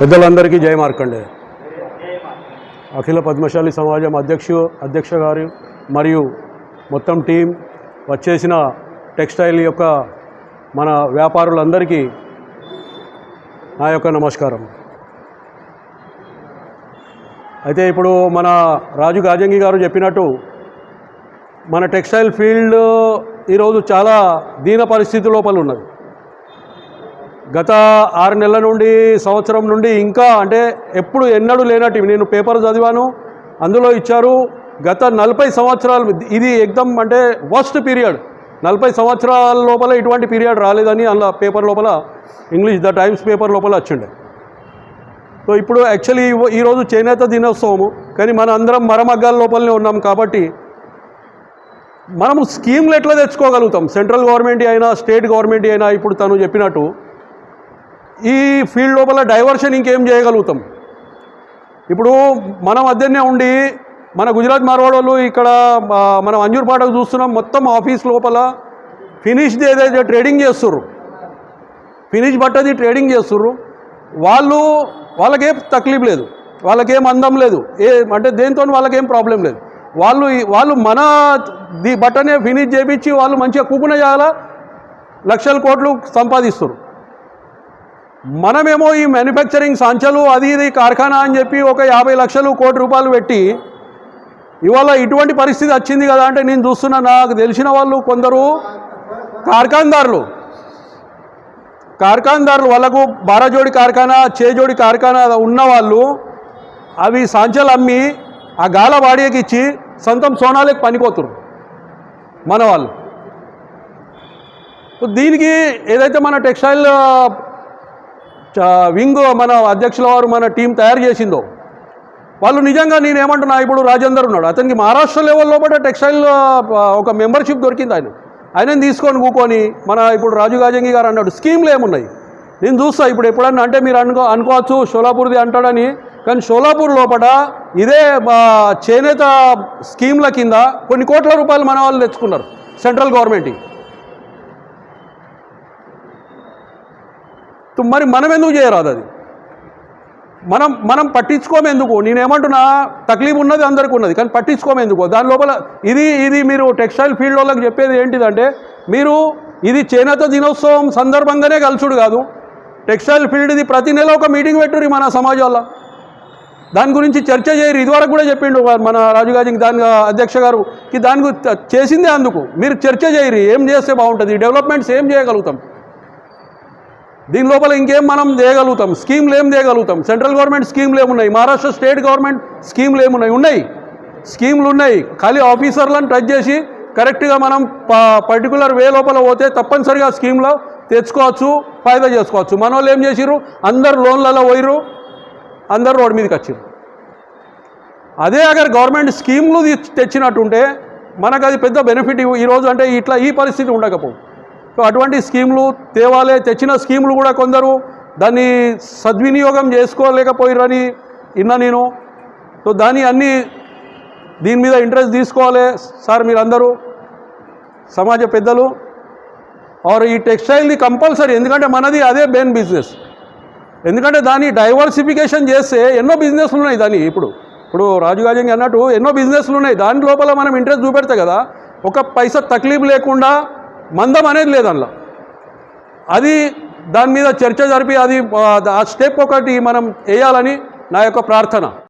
పెద్దలందరికీ జయ మార్కండే. అఖిల పద్మశాలి సమాజం అధ్యక్షు అధ్యక్ష గారు మరియు మొత్తం టీం వచ్చేసిన టెక్స్టైల్ యొక్క మన వ్యాపారులందరికీ నా యొక్క నమస్కారం. అయితే ఇప్పుడు మన రాజు గాజంగి గారు చెప్పినట్టు మన టెక్స్టైల్ ఫీల్డ్ ఈరోజు చాలా దీన పరిస్థితి లోపల ఉన్నది. గత ఆరు నెలల నుండి సంవత్సరం నుండి ఇంకా అంటే ఎప్పుడు ఎన్నడూ లేనట్టు నేను పేపర్ చదివాను. అందులో ఇచ్చారు గత నలభై సంవత్సరాలు ఇది ఎగ్దమ్ అంటే వర్స్ట్ పీరియడ్. నలభై సంవత్సరాల లోపల ఇటువంటి పీరియడ్ రాలేదని అందులో పేపర్ లోపల ఇంగ్లీష్ ద టైమ్స్ పేపర్ లోపల వచ్చిండే. సో ఇప్పుడు యాక్చువల్లీ ఈ- ఈరోజు చేనేత దినోత్సవము కానీ మన అందరం మరమగ్గాల లోపలనే ఉన్నాం కాబట్టి మనము స్కీమ్లు ఎట్లా తెచ్చుకోగలుగుతాం? సెంట్రల్ గవర్నమెంట్ అయినా స్టేట్ గవర్నమెంట్ అయినా ఇప్పుడు తను చెప్పినట్టు ఈ ఫీల్డ్ లోపల డైవర్షన్ ఇంకేం చేయగలుగుతాం? ఇప్పుడు మన మధ్యనే ఉండి మన గుజరాత్ మార్వాడోళ్ళు ఇక్కడ మనం అంజూర్పాటకు చూస్తున్నాం మొత్తం ఆఫీస్ లోపల ఫినిష్ది ఏదైతే ట్రేడింగ్ చేస్తుర్రు ఫినిష్ బట్టది ట్రేడింగ్ చేస్తుర్రు వాళ్ళు వాళ్ళకేం తక్లీఫ్ లేదు వాళ్ళకేం అందం లేదు ఏ అంటే దేంతో వాళ్ళకేం ప్రాబ్లం లేదు. వాళ్ళు వాళ్ళు మన ది బట్టనే ఫినిష్ చేపించి వాళ్ళు మంచిగా కూకునే చేయాలా? లక్షల కోట్లు సంపాదిస్తారు మనమేమో ఈ మ్యానుఫ్యాక్చరింగ్ సంచలు అది ఇది కార్ఖానా అని చెప్పి ఒక యాభై లక్షలు కోటి రూపాయలు పెట్టి ఇవాళ ఇటువంటి పరిస్థితి వచ్చింది కదా అంటే నేను చూస్తున్నా నాకు తెలిసిన వాళ్ళు కొందరు కార్ఖాన్దారులు. కార్ఖాన్దారులు వాళ్ళకు బారాజోడి కార్ఖానా చేజోడి కార్ఖానా ఉన్న వాళ్ళు అవి సాంచలు అమ్మి ఆ గాల వాడేకిచ్చి సొంతం సోనాలకు పనిపోతున్నారు మన వాళ్ళు. దీనికి ఏదైతే మన టెక్స్టైల్ వింగ్ మన అధ్యక్షుల వారు మన టీం తయారు చేసిందో. వాళ్ళు నిజంగా నేను ఏమంటున్నా ఇప్పుడు రాజేందర్ ఉన్నాడు. అతనికి మహారాష్ట్ర లెవెల్లో కూడా టెక్స్టైల్ ఒక మెంబర్షిప్ దొరికింది ఆయన. ఆయనని తీసుకొని కూకొని మన ఇప్పుడు రాజు గాజంగి గారు అన్నాడు స్కీమ్లు ఏమున్నాయి? నేను చూస్తా ఇప్పుడు ఎప్పుడన్నా అంటే మీరు అనుకో అనుకోవచ్చు షోలాపూర్ది అంటాడని. కానీ షోలాపూర్ లోపల ఇదే చేనేత స్కీమ్ల కింద కొన్ని కోట్ల రూపాయలు మన వాళ్ళు తెచ్చుకున్నారు సెంట్రల్ గవర్నమెంట్కి. మరి మనం ఎందుకు చేయరాదు అది? మనం మనం పట్టించుకోమెందుకు నేనేమంటున్నా తక్లీఫ్ ఉన్నది అందరికీ ఉన్నది కానీ పట్టించుకోమెందుకు దాని లోపల ఇది ఇది మీరు టెక్స్టైల్ ఫీల్డ్ వాళ్ళకి చెప్పేది ఏంటిదంటే మీరు ఇది చేనేత దినోత్సవం సందర్భంగానే కలుసుడు కాదు. టెక్స్టైల్ ఫీల్డ్ ఇది ప్రతి నెల ఒక మీటింగ్ పెట్టుర్రి మన సమాజంలో. దాని గురించి చర్చ చేయరు. ఇదివరకు కూడా చెప్పిండు మన రాజుగాజికి దాని అధ్యక్ష గారు దాని గురించి చేసిందే అందుకు. మీరు చర్చ చేయరు. ఏం చేస్తే బాగుంటుంది? డెవలప్మెంట్స్ ఏం చేయగలుగుతాం? దీని లోపల ఇంకేం మనం చేయగలుగుతాం? స్కీమ్లు ఏం చేయగలుగుతాం? సెంట్రల్ గవర్నమెంట్ స్కీమ్లు ఏమున్నాయి? మహారాష్ట్ర స్టేట్ గవర్నమెంట్ స్కీమ్లు ఏమున్నాయి? ఉన్నాయి. స్కీమ్లు ఉన్నాయి. ఖాళీ ఆఫీసర్లను టచ్ చేసి కరెక్ట్గా మనం పర్టికులర్ వే లోపల పోతే తప్పనిసరిగా స్కీమ్లో తెచ్చుకోవచ్చు ఫాయిదా చేసుకోవచ్చు. మన వాళ్ళు ఏం చేసిర్రు? అందరు లోన్లలో పోయిర్రు. అందరు రోడ్డు మీదకి వచ్చిరు అదే అగర్ గవర్నమెంట్ స్కీమ్లు తెచ్చినట్టుంటే మనకు అది పెద్ద బెనిఫిట్ ఈరోజు అంటే ఇట్లా ఈ పరిస్థితి ఉండకపోవు సో అటువంటి స్కీమ్లు తేవాలే. తెచ్చిన స్కీములు కూడా కొందరు దాన్ని సద్వినియోగం చేసుకోలేకపోయిరని ఇన్న నేను. సో దాన్ని అన్నీ దీని మీద ఇంట్రెస్ట్ తీసుకోవాలి సార్ మీరందరూ సమాజ పెద్దలు. ఆర్ ఈ టెక్స్టైల్ది కంపల్సరీ ఎందుకంటే మనది అదే బెయిన్ బిజినెస్. ఎందుకంటే దాన్ని డైవర్సిఫికేషన్ చేస్తే ఎన్నో బిజినెస్లు ఉన్నాయి దాన్ని ఇప్పుడు. ఇప్పుడు రాజుగాజంగి అన్నట్టు ఎన్నో బిజినెస్లు ఉన్నాయి దాని లోపల మనం ఇంట్రెస్ట్ చూపెడతాయి కదా. ఒక పైసా తక్లీఫ్ లేకుండా మందం అనేది లేదు అందులో. అది దాని మీద చర్చ జరిపి అది ఆ, స్టెప్ ఒకటి మనం వేయాలని నా యొక్క ప్రార్థన.